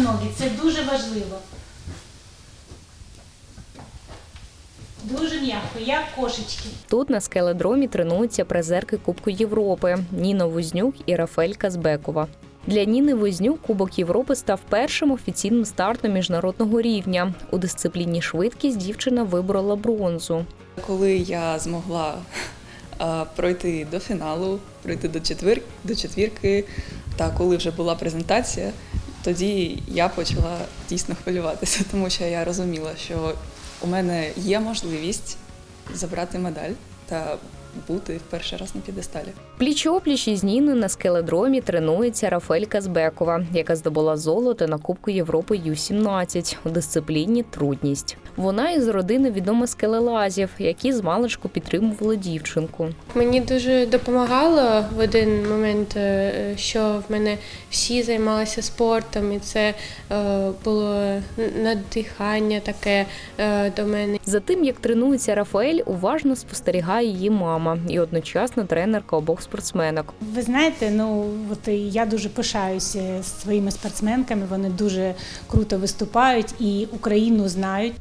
ноги. Це дуже важливо. Дуже м'яко, як кошечки. Тут на скеледромі тренуються призерки Кубку Європи Ніна Вознюк і Рафель Казбекова. Для Ніни Вознюк Кубок Європи став першим офіційним стартом міжнародного рівня. У дисципліні швидкість дівчина виборола бронзу. Коли я змогла пройти до фіналу, пройти до, четвір... до четвірки, та коли вже була презентація, тоді я почала дійсно хвилюватися, тому що я розуміла, що у мене є можливість забрати медаль та бути в перший раз на підесталі. Пліч-опліч із Ніною на скеледромі тренується Рафель Казбекова, яка здобула золото на Кубку Європи Ю-17 у дисципліні трудність. Вона із родини відомих скелелазів, які з маличку підтримували дівчинку. Мені дуже допомагало в один момент, е, що в мене всі займалися спортом, і це е, було надихання таке е, до мене. За тим, як тренується Рафаель, уважно спостерігає її мама і одночасно тренерка обох спортсменок. Ви знаєте, ну от я дуже пишаюся своїми спортсменками. Вони дуже круто виступають і Україну знають.